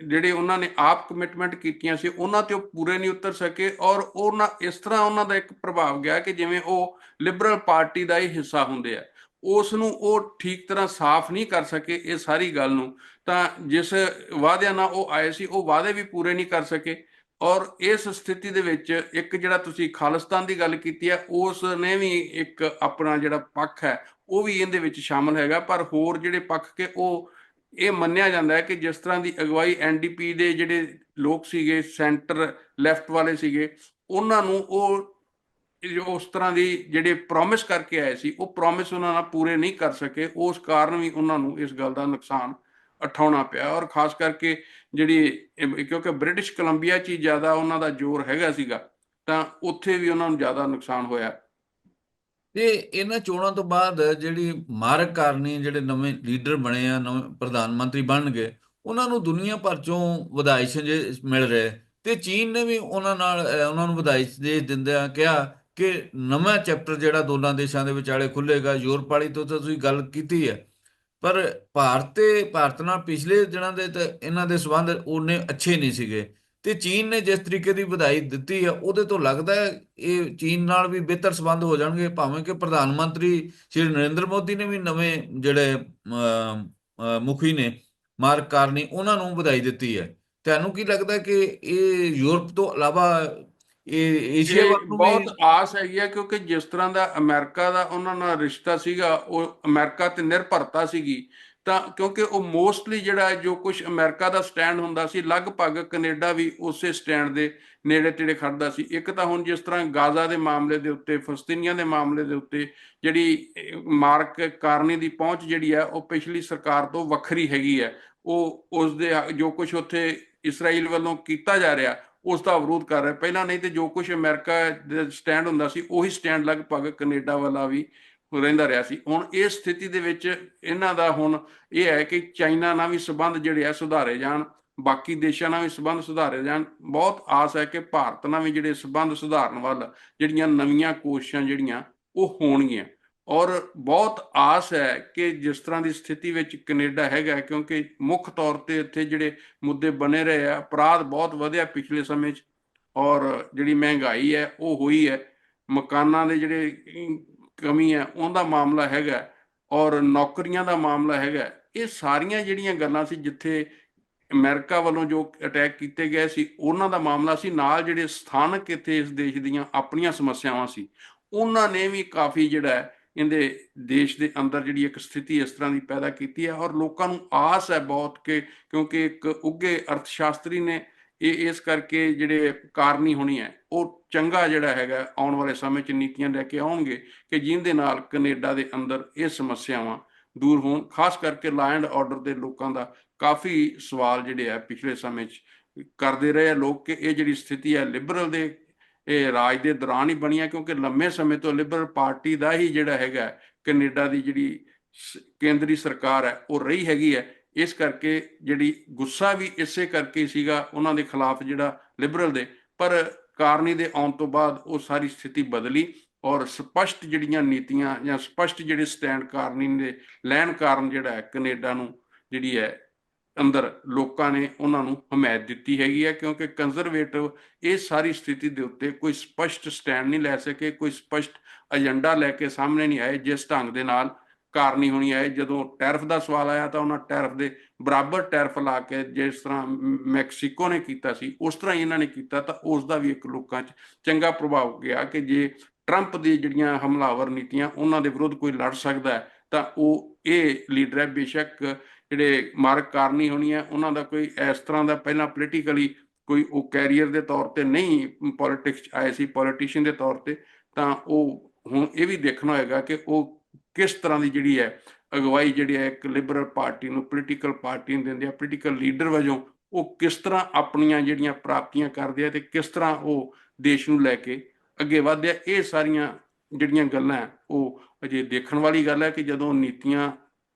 ਜਿਹੜੇ ਉਹਨਾਂ ਨੇ ਆਪ ਕਮਿਟਮੈਂਟ ਕੀਤੀਆਂ ਸੀ, ਉਹਨਾਂ ਤੇ ਉਹ ਪੂਰੇ ਨਹੀਂ ਉਤਰ ਸਕੇ ਔਰ ਉਹਨਾਂ ਇਸ ਤਰ੍ਹਾਂ ਉਹਨਾਂ ਦਾ ਇੱਕ ਪ੍ਰਭਾਵ ਗਿਆ ਕਿ ਜਿਵੇਂ ਉਹ ਲਿਬਰਲ ਪਾਰਟੀ ਦਾ ਹੀ ਹਿੱਸਾ ਹੁੰਦੇ ਆ। ਉਸ ਨੂੰ ਉਹ ਠੀਕ ਤਰ੍ਹਾਂ ਸਾਫ਼ ਨਹੀਂ ਕਰ ਸਕੇ ਇਹ ਸਾਰੀ ਗੱਲ ਨੂੰ, ਤਾਂ ਜਿਸ ਵਾਅਦਿਆਂ ਨਾਲ ਉਹ ਆਏ ਸੀ, ਉਹ ਵਾਅਦੇ ਵੀ ਪੂਰੇ ਨਹੀਂ ਕਰ ਸਕੇ। ਔਰ ਇਸ ਸਥਿਤੀ ਦੇ ਵਿੱਚ ਇੱਕ ਜਿਹੜਾ ਤੁਸੀਂ ਖਾਲਿਸਤਾਨ ਦੀ ਗੱਲ ਕੀਤੀ ਹੈ ਉਸ ਨੇ ਵੀ ਇੱਕ ਆਪਣਾ ਜਿਹੜਾ ਪੱਖ ਹੈ, ਉਹ ਵੀ ਇਹਦੇ ਵਿੱਚ ਸ਼ਾਮਲ ਹੈਗਾ। ਪਰ ਹੋਰ ਜਿਹੜੇ ਪੱਖ ਕੇ ਉਹ ਇਹ ਮੰਨਿਆ ਜਾਂਦਾ ਹੈ ਕਿ ਜਿਸ ਤਰ੍ਹਾਂ ਦੀ ਅਗਵਾਈ ਐਨਡੀਪੀ ਦੇ ਜਿਹੜੇ ਲੋਕ ਸੀਗੇ, ਸੈਂਟਰ ਲੈਫਟ ਵਾਲੇ ਸੀਗੇ, ਉਹਨਾਂ ਨੂੰ ਉਹ ਉਸ ਤਰ੍ਹਾਂ ਦੀ ਜਿਹੜੇ ਪ੍ਰੋਮਿਸ ਕਰਕੇ ਆਏ ਸੀ, ਉਹ ਪ੍ਰੋਮਿਸ ਉਹਨਾਂ ਨਾਲ ਪੂਰੇ ਨਹੀਂ ਕਰ ਸਕੇ, ਉਸ ਕਾਰਨ ਵੀ ਉਹਨਾਂ ਨੂੰ ਇਸ ਗੱਲ ਦਾ ਨੁਕਸਾਨ ਉਠਾਉਣਾ ਪਿਆ ਔਰ ਖਾਸ ਕਰਕੇ ਜਿਹੜੀ ਕਿਉਂਕਿ ਬ੍ਰਿਟਿਸ਼ ਕੋਲੰਬੀਆ 'ਚ ਹੀ ਜ਼ਿਆਦਾ ਉਹਨਾਂ ਦਾ ਜ਼ੋਰ ਹੈਗਾ ਸੀਗਾ, ਤਾਂ ਉੱਥੇ ਵੀ ਉਹਨਾਂ ਨੂੰ ਜ਼ਿਆਦਾ ਨੁਕਸਾਨ ਹੋਇਆ। ਤੇ ਇਹਨਾਂ ਚੋਣਾਂ ਤੋਂ ਬਾਅਦ ਜਿਹੜੀ ਮਾਰਕ ਕਾਰਨੀ ਜਿਹੜੇ ਨਵੇਂ ਲੀਡਰ ਬਣੇ ਆ, ਨਵੇਂ ਪ੍ਰਧਾਨ ਮੰਤਰੀ ਬਣ ਗਏ, ਉਹਨਾਂ ਨੂੰ ਦੁਨੀਆ ਭਰ ਚੋਂ ਵਧਾਈ ਸੰਦੇਸ਼ ਮਿਲ ਰਹੇ, ਤੇ ਚੀਨ ਨੇ ਵੀ ਉਹਨਾਂ ਨਾਲ ਉਹਨਾਂ ਨੂੰ ਵਧਾਈ ਸੰਦੇਸ਼ ਦਿੰਦਿਆਂ ਕਿਹਾ ਕਿ ਨਵਾਂ ਚੈਪਟਰ ਜਿਹੜਾ ਦੋਨਾਂ ਦੇਸ਼ਾਂ ਦੇ ਵਿਚਾਲੇ ਖੁੱਲੇਗਾ ਯੂਰਪ ਵਾਲੀ ਤੋਂ ਤਾਂ ਤੁਸੀਂ ਗੱਲ ਕੀਤੀ ਹੈ। ਪਰ ਭਾਰਤ ਤੇ, ਭਾਰਤ ਨਾਲ ਪਿਛਲੇ ਦਿਨਾਂ ਦੇ ਤਾਂ ਇਹਨਾਂ ਦੇ ਸਬੰਧ ਉਹਨੇ ਅੱਛੇ ਨਹੀਂ ਸੀਗੇ। ਤੇ ਚੀਨ ਨੇ ਜਿਸ ਤਰੀਕੇ ਦੀ ਵਧਾਈ ਦਿੱਤੀ ਹੈ, ਉਹਦੇ ਤੋਂ ਲੱਗਦਾ ਹੈ ਇਹ ਚੀਨ ਨਾਲ ਵੀ ਬਿਹਤਰ ਸਬੰਧ ਹੋ ਜਾਣਗੇ, ਭਾਵੇਂ ਕਿ ਪ੍ਰਧਾਨ ਮੰਤਰੀ ਸ਼੍ਰੀ ਨਰਿੰਦਰ ਮੋਦੀ ਨੇ ਵੀ ਨਵੇਂ ਜਿਹੜੇ ਮੁਖੀ ਨੇ, ਮਾਰਕ ਕਾਰਨੀ, ਉਹਨਾਂ ਨੂੰ ਵਧਾਈ ਦਿੱਤੀ ਹੈ। ਤੁਹਾਨੂੰ ਕੀ ਲੱਗਦਾ ਕਿ ਇਹ ਯੂਰਪ ਤੋਂ ਇਲਾਵਾ ਇਹ ਏਸ਼ੀਆ ਇਹ ਵੱਲ ਨੂੰ ਬਹੁਤ ਆਸ ਹੈਗੀ ਹੈ ਕਿਉਂਕਿ ਜਿਸ ਤਰ੍ਹਾਂ ਦਾ ਅਮਰੀਕਾ ਦਾ ਉਹਨਾਂ ਨਾਲ ਰਿਸ਼ਤਾ ਸੀਗਾ ਉਹ ਅਮਰੀਕਾ ਤੇ ਨਿਰਭਰਤਾ ਸੀਗੀ ਤਾਂ ਕਿਉਂਕਿ ਉਹ ਮੋਸਟਲੀ ਜਿਹੜਾ ਜੋ ਕੁਝ ਅਮਰੀਕਾ ਦਾ ਸਟੈਂਡ ਹੁੰਦਾ ਸੀ ਲਗਭਗ ਕੈਨੇਡਾ ਵੀ ਉਸੇ ਸਟੈਂਡ ਦੇ ਨੇੜੇ ਤੇੜੇ ਖੜਦਾ ਸੀ। ਇੱਕ ਤਾਂ ਹੁਣ ਜਿਸ ਤਰ੍ਹਾਂ ਗਾਜ਼ਾ ਦੇ ਮਾਮਲੇ ਦੇ ਉੱਤੇ ਫਲਸਤੀਨੀਆਂ ਦੇ ਮਾਮਲੇ ਦੇ ਉੱਤੇ ਜਿਹੜੀ ਮਾਰਕ ਕਾਰਨੀ ਦੀ ਪਹੁੰਚ ਜਿਹੜੀ ਹੈ ਉਹ ਪਿਛਲੀ ਸਰਕਾਰ ਤੋਂ ਵੱਖਰੀ ਹੈਗੀ ਹੈ। ਉਹ ਉਸ ਦੇ ਜੋ ਕੁਝ ਉੱਥੇ ਇਸਰਾਈਲ ਵੱਲੋਂ ਕੀਤਾ ਜਾ ਰਿਹਾ ਉਸ ਦਾ ਵਿਰੋਧ ਕਰ ਰਿਹਾ। ਪਹਿਲਾਂ ਨਹੀਂ ਤੇ ਜੋ ਕੁਝ ਅਮਰੀਕਾ ਦੇ ਸਟੈਂਡ ਹੁੰਦਾ ਸੀ, ਉਹੀ ਸਟੈਂਡ ਲਗਭਗ ਕੈਨੇਡਾ ਵਾਲਾ ਵੀ ਰਹਿੰਦਾ ਰਿਹਾ ਸੀ। ਹੁਣ ਇਸ ਸਥਿਤੀ ਦੇ ਵਿੱਚ ਇਹਨਾਂ ਦਾ ਹੁਣ ਇਹ ਹੈ ਕਿ ਚਾਈਨਾ ਨਾਲ ਵੀ ਸਬੰਧ ਜਿਹੜੇ ਆ ਸੁਧਾਰੇ ਜਾਣ, ਬਾਕੀ ਦੇਸ਼ਾਂ ਨਾਲ ਵੀ ਸਬੰਧ ਸੁਧਾਰੇ ਜਾਣ। ਬਹੁਤ ਆਸ ਹੈ ਕਿ ਭਾਰਤ ਨਾਲ ਵੀ ਜਿਹੜੇ ਸਬੰਧ ਸੁਧਾਰਨ ਵੱਲ ਜਿਹੜੀਆਂ ਨਵੀਆਂ ਕੋਸ਼ਿਸ਼ਾਂ ਜਿਹੜੀਆਂ, ਉਹ ਹੋਣਗੀਆਂ। ਔਰ ਬਹੁਤ ਆਸ ਹੈ ਕਿ ਜਿਸ ਤਰ੍ਹਾਂ ਦੀ ਸਥਿਤੀ ਵਿੱਚ ਕੈਨੇਡਾ ਹੈਗਾ ਕਿਉਂਕਿ ਮੁੱਖ ਤੌਰ ਤੇ ਇੱਥੇ ਜਿਹੜੇ ਮੁੱਦੇ ਬਣੇ ਰਹੇ ਆ, ਅਪਰਾਧ ਬਹੁਤ ਵਧਿਆ ਪਿਛਲੇ ਸਮੇਂ 'ਚ ਔਰ ਜਿਹੜੀ ਮਹਿੰਗਾਈ ਹੈ, ਉਹ ਹੋਈ ਹੈ। ਮਕਾਨਾਂ ਦੇ ਜਿਹੜੇ ਕਮੀ ਹੈ, ਉਹਦਾ ਮਾਮਲਾ ਹੈਗਾ ਔਰ ਨੌਕਰੀਆਂ ਦਾ ਮਾਮਲਾ ਹੈਗਾ ਇਹ ਸਾਰੀਆਂ ਜਿਹੜੀਆਂ ਗੱਲਾਂ ਸੀ, ਜਿੱਥੇ ਅਮਰੀਕਾ ਵੱਲੋਂ ਜੋ ਅਟੈਕ ਕੀਤੇ ਗਏ ਸੀ, ਉਹਨਾਂ ਦਾ ਮਾਮਲਾ ਸੀ। ਨਾਲ ਜਿਹੜੇ ਸਥਾਨਕ ਇੱਥੇ ਇਸ ਦੇਸ਼ ਦੀਆਂ ਆਪਣੀਆਂ ਸਮੱਸਿਆਵਾਂ ਸੀ, ਉਹਨਾਂ ਨੇ ਵੀ ਕਾਫੀ ਜਿਹੜਾ ਇਹਦੇ ਦੇਸ਼ ਦੇ ਅੰਦਰ ਜਿਹੜੀ ਇੱਕ ਸਥਿਤੀ ਇਸ ਤਰ੍ਹਾਂ ਦੀ ਪੈਦਾ ਕੀਤੀ ਹੈ ਔਰ ਲੋਕਾਂ ਨੂੰ ਆਸ ਹੈ ਬਹੁਤ ਕਿ ਕਿਉਂਕਿ ਇੱਕ ਉੱਘੇ ਅਰਥਸ਼ਾਸਤਰੀ ਨੇ ਇਹ ਇਸ ਕਰਕੇ ਜਿਹੜੇ ਕਾਰਨੀ ਹੋਣੀ ਹੈ, ਉਹ ਚੰਗਾ ਜਿਹੜਾ ਹੈਗਾ ਆਉਣ ਵਾਲੇ ਸਮੇਂ 'ਚ ਨੀਤੀਆਂ ਲੈ ਕੇ ਆਉਣਗੇ ਕਿ ਜਿਹਦੇ ਨਾਲ ਕੈਨੇਡਾ ਦੇ ਅੰਦਰ ਇਹ ਸਮੱਸਿਆਵਾਂ ਦੂਰ ਹੋਣ, ਖਾਸ ਕਰਕੇ ਲਾ ਐਂਡ ਆਰਡਰ ਦੇ ਲੋਕਾਂ ਦਾ ਕਾਫੀ ਸਵਾਲ ਜਿਹੜੇ ਆ ਪਿਛਲੇ ਸਮੇਂ 'ਚ ਕਰਦੇ ਰਹੇ ਆ ਲੋਕ ਕਿ ਇਹ ਜਿਹੜੀ ਸਥਿਤੀ ਹੈ ਲਿਬਰਲ ਦੇ ਇਹ ਰਾਜ ਦੇ ਦੌਰਾਨ ਹੀ ਬਣੀਆਂ ਕਿਉਂਕਿ ਲੰਮੇ ਸਮੇਂ ਤੋਂ ਲਿਬਰਲ ਪਾਰਟੀ ਦਾ ਹੀ ਜਿਹੜਾ ਹੈਗਾ ਕੈਨੇਡਾ ਦੀ ਜਿਹੜੀ ਸ- ਕੇਂਦਰੀ ਸਰਕਾਰ ਹੈ, ਉਹ ਰਹੀ ਹੈਗੀ ਹੈ। ਇਸ ਕਰਕੇ ਜਿਹੜੀ ਗੁੱਸਾ ਵੀ ਇਸੇ ਕਰਕੇ ਸੀਗਾ ਉਹਨਾਂ ਦੇ ਖਿਲਾਫ ਜਿਹੜਾ ਲਿਬਰਲ ਦੇ। ਪਰ ਕਾਰਨੀ ਦੇ ਆਉਣ ਤੋਂ ਬਾਅਦ ਉਹ ਸਾਰੀ ਸਥਿਤੀ ਬਦਲੀ ਔਰ ਸਪਸ਼ਟ ਜਿਹੜੀਆਂ ਨੀਤੀਆਂ ਜਾਂ ਸਪਸ਼ਟ ਜਿਹੜੇ ਸਟੈਂਡ ਕਾਰਨੀ ਦੇ ਲੈਣ ਕਾਰਨ ਜਿਹੜਾ ਹੈ, ਕੈਨੇਡਾ ਨੂੰ ਜਿਹੜੀ ਹੈ ਅੰਦਰ ਲੋਕਾਂ ਨੇ ਉਹਨਾਂ ਨੂੰ ਹਮਾਇਤ ਦਿੱਤੀ ਹੈਗੀ ਹੈ, ਕਿਉਂਕਿ ਕੰਜ਼ਰਵੇਟਿਵ ਇਹ ਸਾਰੀ ਸਥਿਤੀ ਦੇ ਉੱਤੇ ਕੋਈ ਸਪਸ਼ਟ ਸਟੈਂਡ ਨਹੀਂ ਲੈ ਸਕੇ, ਕੋਈ ਸਪਸ਼ਟ ਏਜੰਡਾ ਲੈ ਕੇ ਸਾਹਮਣੇ ਨਹੀਂ ਆਏ, ਜਿਸ ਢੰਗ ਦੇ ਨਾਲ ਕਾਰਨੀ ਹੋਣੀ ਆਏ। ਜਦੋਂ ਟੈਰਫ ਦਾ ਸਵਾਲ ਆਇਆ ਤਾਂ ਉਹਨਾਂ ਟੈਰਫ ਦੇ ਬਰਾਬਰ ਟੈਰਫ ਲਾ ਕੇ ਜਿਸ ਤਰ੍ਹਾਂ ਮੈਕਸੀਕੋ ਨੇ ਕੀਤਾ ਸੀ, ਉਸ ਤਰ੍ਹਾਂ ਹੀ ਇਹਨਾਂ ਨੇ ਕੀਤਾ, ਤਾਂ ਉਸ ਦਾ ਵੀ ਇੱਕ ਲੋਕਾਂ 'ਚ ਚੰਗਾ ਪ੍ਰਭਾਵ ਗਿਆ ਕਿ ਜੇ ਟਰੰਪ ਦੀ ਜਿਹੜੀਆਂ ਹਮਲਾਵਰ ਨੀਤੀਆਂ ਉਹਨਾਂ ਦੇ ਵਿਰੁੱਧ ਕੋਈ ਲੜ ਸਕਦਾ ਤਾਂ ਉਹ ਇਹ ਲੀਡਰ ਹੈ, ਬੇਸ਼ੱਕ ਜਿਹੜੇ ਮਾਰਕ ਕਾਰਨੀ ਹੋਣੀ ਹੈ ਉਹਨਾਂ ਦਾ ਕੋਈ ਇਸ ਤਰ੍ਹਾਂ ਦਾ ਪਹਿਲਾਂ ਪੋਲੀਟੀਕਲੀ ਕੋਈ ਉਹ ਕੈਰੀਅਰ ਦੇ ਤੌਰ ਤੇ ਨਹੀਂ ਪੋਲਿਟਿਕਸ 'ਚ ਆਏ ਸੀ ਪੋਲੀਟੀਸ਼ੀਅਨ ਦੇ ਤੌਰ ਤੇ, ਤਾਂ ਉਹ ਹੁਣ ਇਹ ਵੀ ਦੇਖਣਾ ਹੋਏਗਾ ਕਿ ਉਹ ਕਿਸ ਤਰ੍ਹਾਂ ਦੀ ਜਿਹੜੀ ਹੈ ਅਗਵਾਈ ਜਿਹੜੀ ਹੈ ਇੱਕ ਲਿਬਰਲ ਪਾਰਟੀ ਨੂੰ ਪੋਲੀਟੀਕਲ ਪਾਰਟੀ ਨੂੰ ਦਿੰਦੇ ਆ ਪੋਲੀਟੀਕਲ ਲੀਡਰ ਵਜੋਂ ਉਹ ਕਿਸ ਤਰ੍ਹਾਂ ਆਪਣੀਆਂ ਜਿਹੜੀਆਂ ਪ੍ਰਾਪਤੀਆਂ ਕਰਦੇ ਆ ਤੇ ਕਿਸ ਤਰ੍ਹਾਂ ਉਹ ਦੇਸ਼ ਨੂੰ ਲੈ ਕੇ ਅੱਗੇ ਵਧਦੇ ਆ, ਇਹ ਸਾਰੀਆਂ ਜਿਹੜੀਆਂ ਗੱਲਾਂ ਉਹ ਅਜੇ ਦੇਖਣ ਵਾਲੀ ਗੱਲ ਹੈ ਕਿ ਜਦੋਂ ਨੀਤੀਆਂ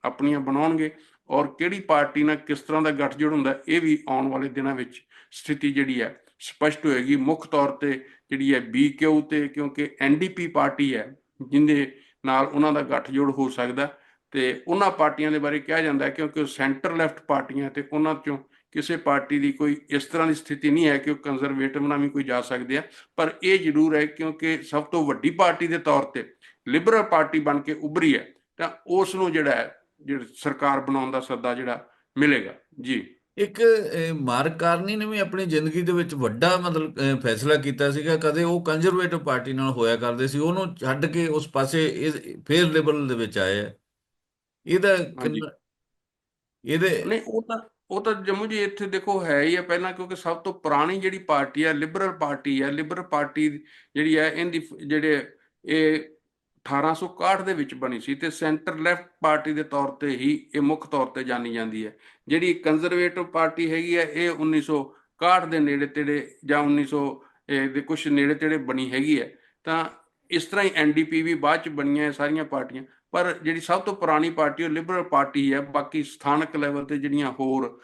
ਆਪਣੀਆਂ ਬਣਾਉਣਗੇ ਔਰ ਕਿਹੜੀ ਪਾਰਟੀ ਨਾਲ ਕਿਸ ਤਰ੍ਹਾਂ ਦਾ ਗੱਠਜੋੜ ਹੁੰਦਾ, ਇਹ ਵੀ ਆਉਣ ਵਾਲੇ ਦਿਨਾਂ ਵਿੱਚ ਸਥਿਤੀ ਜਿਹੜੀ ਹੈ, ਸਪਸ਼ਟ ਹੋਏਗੀ। ਮੁੱਖ ਤੌਰ ਤੇ ਜਿਹੜੀ ਹੈ ਬੀਕਿਊ ਤੇ, ਕਿਉਂਕਿ ਐਨਡੀਪੀ ਪਾਰਟੀ ਹੈ ਜਿੰਦੇ ਨਾਲ ਉਹਨਾਂ ਦਾ ਗੱਠਜੋੜ ਹੋ ਸਕਦਾ ਹੈ। ਤੇ ਉਹਨਾਂ ਪਾਰਟੀਆਂ ਦੇ ਬਾਰੇ ਕਿਹਾ ਜਾਂਦਾ ਹੈ ਕਿਉਂਕਿ ਉਹ ਸੈਂਟਰ ਲੈਫਟ ਪਾਰਟੀਆਂ ਤੇ ਉਹਨਾਂ ਚੋਂ ਕਿਸੇ ਪਾਰਟੀ ਦੀ ਕੋਈ ਇਸ ਤਰ੍ਹਾਂ ਦੀ ਸਥਿਤੀ ਨਹੀਂ ਹੈ ਕਿ ਉਹ ਕੰਜ਼ਰਵੇਟਿਵ ਨਾਲ ਵੀ ਕੋਈ ਜਾ ਸਕਦੇ ਆ। ਪਰ ਇਹ ਜ਼ਰੂਰ ਹੈ ਕਿਉਂਕਿ ਸਭ ਤੋਂ ਵੱਡੀ ਪਾਰਟੀ ਦੇ ਤੌਰ ਤੇ ਲਿਬਰਲ ਪਾਰਟੀ ਬਣ ਕੇ ਉਭਰੀ ਹੈ, ਤਾਂ ਉਸ ਨੂੰ ਜਿਹੜਾ ਹੈ ਜਿਹੜਾ ਸਰਕਾਰ ਬਣਾਉਣ ਦਾ ਸੱਦਾ ਜਿਹੜਾ ਮਿਲੇਗਾ। ਜੀ। ਇੱਕ ਮਾਰਕ ਕਾਰਨੀ ਨੇ ਵੀ ਆਪਣੀ ਜ਼ਿੰਦਗੀ ਦੇ ਵਿੱਚ ਵੱਡਾ ਮਤਲਬ ਫੈਸਲਾ ਕੀਤਾ ਸੀਗਾ। ਕਦੇ ਉਹ ਕੰਜ਼ਰਵੇਟਿਵ ਪਾਰਟੀ ਨਾਲ ਹੋਇਆ ਕਰਦੇ ਸੀ। ਉਹਨੂੰ ਛੱਡ ਕੇ ਉਸ ਪਾਸੇ ਇਹ ਫੇਰ ਲਿਬਰਲ ਦੇ ਵਿੱਚ ਆਏ ਆ। ਇਹਦਾ ਇਹਦੇ ਨਹੀਂ ਉਹ ਤਾਂ ਉਹ ਤਾਂ ਜੰਮੂ ਜੀ ਇੱਥੇ ਦੇਖੋ ਹੈ ਹੀ ਹੈ ਪਹਿਲਾਂ ਕਿਉਂਕਿ ਸਭ ਤੋਂ ਪੁਰਾਣੀ ਜਿਹੜੀ ਪਾਰਟੀ ਹੈ ਲਿਬਰਲ ਪਾਰਟੀ ਹੈ ਲਿਬਰਲ ਪਾਰਟੀ ਜਿਹੜੀ ਹੈ ਇਹਦੀ ਜਿਹੜੇ ਇਹ 1861 ਦੇ ਵਿੱਚ ਬਣੀ ਸੀ ਤੇ ਸੈਂਟਰ ਲੈਫਟ ਪਾਰਟੀ ਦੇ ਤੌਰ ਤੇ ਹੀ ਇਹ ਮੁੱਖ ਤੌਰ ਤੇ ਜਾਣੀ ਜਾਂਦੀ ਹੈ। ਜਿਹੜੀ ਕੰਜ਼ਰਵੇਟਿਵ ਪਾਰਟੀ ਹੈਗੀ ਹੈ, ਇਹ 1961 ਦੇ ਨੇੜੇ ਤੇੜੇ ਜਾਂ 1900 ਇਹ ਦੇ ਕੁਝ ਨੇੜੇ ਤੇੜੇ ਬਣੀ ਹੈਗੀ ਹੈ। ਤਾਂ ਇਸ ਤਰ੍ਹਾਂ ਹੀ ਐਨਡੀਪੀ ਵੀ ਬਾਅਦ ਚ ਬਣੀਆਂ ਇਹ ਸਾਰੀਆਂ ਪਾਰਟੀਆਂ, ਪਰ ਜਿਹੜੀ ਸਭ ਤੋਂ ਪੁਰਾਣੀ ਪਾਰਟੀ ਉਹ ਲਿਬਰਲ ਪਾਰਟੀ ਹੈ, ਬਾਕੀ ਸਥਾਨਕ ਲੈਵਲ ਤੇ ਜਿਹੜੀਆਂ ਹੋਰ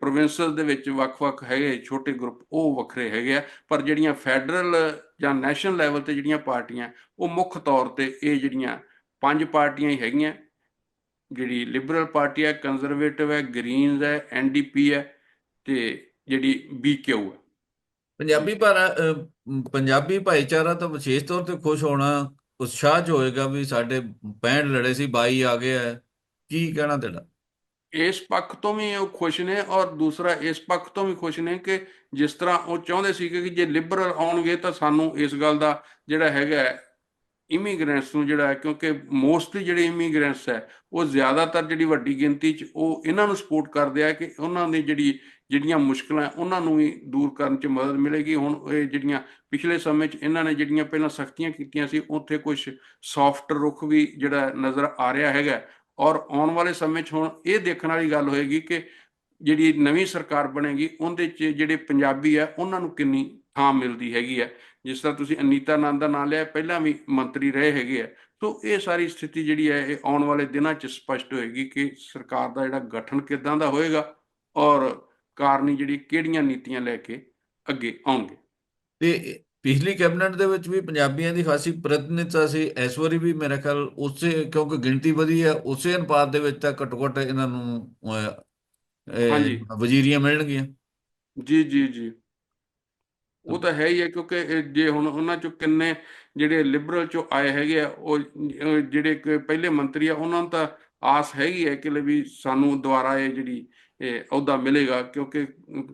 ਪ੍ਰੋਵਿੰਸਸ ਦੇ ਵਿੱਚ ਵੱਖ-ਵੱਖ ਹੈਗੇ, ਛੋਟੇ ਗਰੁੱਪ ਉਹ ਵੱਖਰੇ ਹੈਗੇ ਆ, ਪਰ ਜਿਹੜੀਆਂ ਫੈਡਰਲ ਜਾਂ ਨੈਸ਼ਨਲ ਲੈਵਲ ਤੇ ਜਿਹੜੀਆਂ ਪਾਰਟੀਆਂ, ਉਹ ਮੁੱਖ ਤੌਰ ਤੇ ਇਹ ਜਿਹੜੀਆਂ ਪੰਜ ਪਾਰਟੀਆਂ ਹੀ ਹੈਗੀਆਂ। ਜਿਹੜੀ ਲਿਬਰਲ ਪਾਰਟੀ ਹੈ ਕੰਜ਼ਰਵੇਟਿਵ ਹੈ ਗ੍ਰੀਨਜ਼ ਹੈ ਐਨਡੀਪੀ ਹੈ ਤੇ ਜਿਹੜੀ ਬੀਕਿਊ ਹੈ। ਪੰਜਾਬੀ ਭਾਰਾ ਪੰਜਾਬੀ ਭਾਈਚਾਰਾ ਤਾਂ ਵਿਸ਼ੇਸ਼ ਤੌਰ ਤੇ ਖੁਸ਼ ਹੋਣਾ ਉਤਸ਼ਾਹ 'ਚ ਹੋਏਗਾ ਵੀ ਸਾਡੇ 65 ਲੜੇ ਸੀ 22 ਆ ਗਏ ਆ ਕੀ ਕਹਿਣਾ ਤੁਹਾਡਾ ਇਸ ਪੱਖ ਤੋਂ ਵੀ ਉਹ ਖੁਸ਼ ਨੇ ਔਰ ਦੂਸਰਾ ਇਸ ਪੱਖ ਤੋਂ ਵੀ ਖੁਸ਼ ਨੇ ਕਿ ਜਿਸ ਤਰ੍ਹਾਂ ਉਹ ਚਾਹੁੰਦੇ ਸੀ ਕਿ ਜੇ ਲਿਬਰਲ ਆਉਣਗੇ ਤਾਂ ਸਾਨੂੰ ਇਸ ਗੱਲ ਦਾ ਜਿਹੜਾ ਹੈਗਾ ਇਮੀਗ੍ਰੈਂਟਸ ਨੂੰ ਜਿਹੜਾ ਕਿਉਂਕਿ ਮੋਸਟਲੀ ਜਿਹੜੇ ਇਮੀਗ੍ਰੈਂਟਸ ਹੈ, ਉਹ ਜ਼ਿਆਦਾਤਰ ਜਿਹੜੀ ਵੱਡੀ ਗਿਣਤੀ 'ਚ ਉਹ ਇਹਨਾਂ ਨੂੰ ਸਪੋਰਟ ਕਰਦੇ ਆ ਕਿ ਉਹਨਾਂ ਦੀ ਜਿਹੜੀ ਜਿਹੜੀਆਂ ਮੁਸ਼ਕਲਾਂ ਉਹਨਾਂ ਨੂੰ ਵੀ ਦੂਰ ਕਰਨ 'ਚ ਮਦਦ ਮਿਲੇਗੀ। ਹੁਣ ਇਹ ਜਿਹੜੀਆਂ ਪਿਛਲੇ ਸਮੇਂ 'ਚ ਇਹਨਾਂ ਨੇ ਜਿਹੜੀਆਂ ਪਹਿਲਾਂ ਸਖਤੀਆਂ ਕੀਤੀਆਂ ਸੀ, ਉੱਥੇ ਕੁਝ ਸੌਫਟ ਰੁਖ ਵੀ ਜਿਹੜਾ ਨਜ਼ਰ ਆ ਰਿਹਾ ਹੈਗਾ ਔਰ ਆਉਣ ਵਾਲੇ ਸਮੇਂ 'ਚ ਹੁਣ ਇਹ ਦੇਖਣ ਵਾਲੀ ਗੱਲ ਹੋਏਗੀ ਕਿ ਜਿਹੜੀ ਨਵੀਂ ਸਰਕਾਰ ਬਣੇਗੀ, ਉਹਦੇ 'ਚ ਜਿਹੜੇ ਪੰਜਾਬੀ ਆ, ਉਹਨਾਂ ਨੂੰ ਕਿੰਨੀ ਥਾਂ ਮਿਲਦੀ ਹੈਗੀ ਹੈ ਜਿਸ ਤਰ੍ਹਾਂ ਤੁਸੀਂ ਅਨੀਤਾ ਆਨੰਦ ਦਾ ਨਾਮ ਲਿਆ, ਪਹਿਲਾਂ ਵੀ ਮੰਤਰੀ ਰਹੇ ਹੈਗੇ ਆ। ਸੋ ਇਹ ਸਾਰੀ ਸਥਿਤੀ ਜਿਹੜੀ ਹੈ ਇਹ ਆਉਣ ਵਾਲੇ ਦਿਨਾਂ 'ਚ ਸਪਸ਼ਟ ਹੋਏਗੀ ਕਿ ਸਰਕਾਰ ਦਾ ਜਿਹੜਾ ਗਠਨ ਕਿਦਾਂ ਦਾ ਹੋਏਗਾ ਔਰ ਕਾਰਨੀ ਜਿਹੜੀ ਕਿਹੜੀਆਂ ਨੀਤੀਆਂ ਲੈ ਕੇ ਅੱਗੇ ਆਉਣਗੇ। ਤੇ ਪਿਛਲੀ ਕੈਬਨਿਟ ਦੇ ਵਿੱਚ ਵੀ ਪੰਜਾਬੀਆਂ ਦੀ ਖਾਸੀ ਪ੍ਰਤੀਨਿਧਤਾ ਸੀ ਇਸ ਵਾਰੀ ਵੀ ਮੇਰੇ ਖਿਆਲ ਉਸੇ ਕਿਉਂਕਿ ਗਿਣਤੀ ਵਧੀ ਹੈ ਉਸੇ ਅਨੁਪਾਤ ਦੇ ਵਿੱਚ ਤਾਂ ਘੱਟੋ ਘੱਟ ਇਹਨਾਂ ਨੂੰ ਹਾਂਜੀ। ਵਜ਼ੀਰੀਆਂ ਮਿਲਣਗੀਆਂ ਜੀ ਜੀ ਜੀ ਉਹ ਤਾਂ ਹੈ ਹੀ ਹੈ ਕਿਉਂਕਿ ਜੇ ਹੁਣ ਉਹਨਾਂ ਚੋਂ ਕਿੰਨੇ ਜਿਹੜੇ ਲਿਬਰਲ ਚੋਂ ਆਏ ਹੈਗੇ ਆ ਉਹ ਜਿਹੜੇ ਪਹਿਲੇ ਮੰਤਰੀ ਆ ਉਹਨਾਂ ਨੂੰ ਤਾਂ ਆਸ ਹੈਗੀ ਹੈ ਕਿ ਲੈ ਵੀ ਸਾਨੂੰ ਦੁਬਾਰਾ ਇਹ ਜਿਹੜੀ ਅਹੁਦਾ ਮਿਲੇਗਾ, ਕਿਉਂਕਿ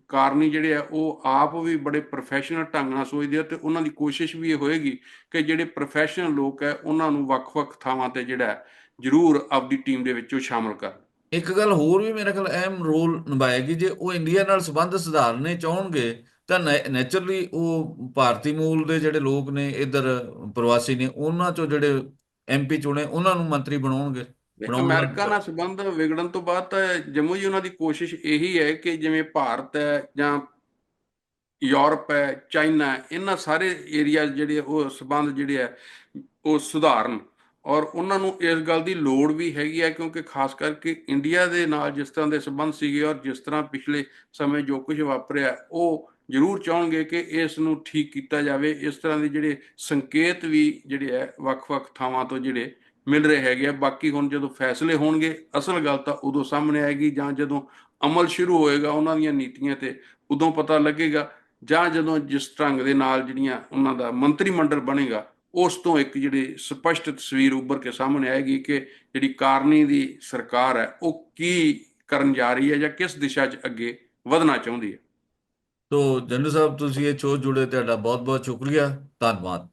ਕਾਰਨੀ ਜਿਹੜੇ ਆ, ਉਹ ਆਪ ਵੀ ਬੜੇ ਪ੍ਰੋਫੈਸ਼ਨਲ ਢੰਗ ਨਾਲ ਸੋਚਦੇ ਆ ਤੇ ਉਹਨਾਂ ਦੀ ਕੋਸ਼ਿਸ਼ ਵੀ ਇਹ ਹੋਏਗੀ ਕਿ ਜਿਹੜੇ ਪ੍ਰੋਫੈਸ਼ਨਲ ਲੋਕ ਹੈ ਉਹਨਾਂ ਨੂੰ ਵੱਖ-ਵੱਖ ਥਾਵਾਂ ਤੇ ਜਿਹੜਾ ਜ਼ਰੂਰ ਆਪਦੀ ਟੀਮ ਦੇ ਵਿੱਚੋਂ ਉਹ ਸ਼ਾਮਲ ਕਰਨ। ਇੱਕ ਗੱਲ ਹੋਰ ਵੀ ਮੇਰੇ ਖਿਆਲ ਅਹਿਮ ਰੋਲ ਨਿਭਾਏਗੀ ਜੇ ਉਹ ਇੰਡੀਆ ਨਾਲ ਸੰਬੰਧ ਸੁਧਾਰਨੇ ਚਾਹਣਗੇ, ਤਾਂ ਨੇਚਰਲੀ ਉਹ ਭਾਰਤੀ ਮੂਲ ਦੇ ਜਿਹੜੇ ਲੋਕ ਨੇ, ਇਧਰ ਪ੍ਰਵਾਸੀ ਨੇ, ਉਹਨਾਂ ਚੋਂ ਜਿਹੜੇ ਐਮਪੀ ਚੁਣੇ, ਉਹਨਾਂ ਨੂੰ ਮੰਤਰੀ ਬਣਾਉਣਗੇ। ਅਮਰੀਕਾ ਨਾਲ ਸੰਬੰਧ ਵਿਗੜਨ ਤੋਂ ਬਾਅਦ ਤਾਂ ਜੰਮੂ ਜੀ ਉਹਨਾਂ ਦੀ ਕੋਸ਼ਿਸ਼ ਇਹੀ ਹੈ ਕਿ ਜਿਵੇਂ ਭਾਰਤ ਹੈ ਜਾਂ ਯੂਰਪ ਹੈ ਚਾਈਨਾ ਇਹਨਾਂ ਸਾਰੇ ਏਰੀਆ ਜਿਹੜੇ ਉਹ ਸੰਬੰਧ ਜਿਹੜੇ ਆ ਉਹ ਸੁਧਾਰਨ। ਔਰ ਉਹਨਾਂ ਨੂੰ ਇਸ ਗੱਲ ਦੀ ਲੋੜ ਵੀ ਹੈਗੀ ਹੈ ਕਿਉਂਕਿ ਖਾਸ ਕਰਕੇ ਇੰਡੀਆ ਦੇ ਨਾਲ ਜਿਸ ਤਰ੍ਹਾਂ ਦੇ ਸੰਬੰਧ ਸੀਗੇ ਔਰ ਜਿਸ ਤਰ੍ਹਾਂ ਪਿਛਲੇ ਸਮੇਂ ਜੋ ਕੁਝ ਵਾਪਰਿਆ ਉਹ ਜ਼ਰੂਰ ਚਾਹਣਗੇ ਕਿ ਇਸ ਨੂੰ ਠੀਕ ਕੀਤਾ ਜਾਵੇ। ਇਸ ਤਰ੍ਹਾਂ ਦੇ ਜਿਹੜੇ ਸੰਕੇਤ ਵੀ ਜਿਹੜੇ ਹੈ ਵੱਖ-ਵੱਖ ਥਾਵਾਂ ਤੋਂ ਜਿਹੜੇ ਮਿਲ ਰਹੇ ਹੈਗੇ ਆ। ਬਾਕੀ ਹੁਣ ਜਦੋਂ ਫੈਸਲੇ ਹੋਣਗੇ, ਅਸਲ ਗੱਲ ਤਾਂ ਉਦੋਂ ਸਾਹਮਣੇ ਆਏਗੀ ਜਾਂ ਜਦੋਂ ਅਮਲ ਸ਼ੁਰੂ ਹੋਏਗਾ ਉਹਨਾਂ ਦੀਆਂ ਨੀਤੀਆਂ ਤੇ ਉਦੋਂ ਪਤਾ ਲੱਗੇਗਾ। ਜਾਂ ਜਦੋਂ ਜਿਸ ਢੰਗ ਦੇ ਨਾਲ ਜਿਹੜੀਆਂ ਉਹਨਾਂ ਦਾ ਮੰਤਰੀ ਮੰਡਲ ਬਣੇਗਾ, ਉਸ ਤੋਂ ਇੱਕ ਜਿਹੜੀ ਸਪਸ਼ਟ ਤਸਵੀਰ ਉੱਭਰ ਕੇ ਸਾਹਮਣੇ ਆਏਗੀ ਕਿ ਜਿਹੜੀ ਕਾਰਨੀ ਦੀ ਸਰਕਾਰ ਹੈ, ਉਹ ਕੀ ਕਰਨ ਜਾ ਰਹੀ ਹੈ ਜਾਂ ਕਿਸ ਦਿਸ਼ਾ 'ਚ ਅੱਗੇ ਵਧਣਾ ਚਾਹੁੰਦੀ ਹੈ। ਤੋ ਜੰਡੂ ਸਾਹਿਬ, ਤੁਸੀਂ ਇਹ ਚੋਂ ਜੁੜੇ ਤੁਹਾਡਾ ਬਹੁਤ ਬਹੁਤ ਸ਼ੁਕਰੀਆ। ਧੰਨਵਾਦ।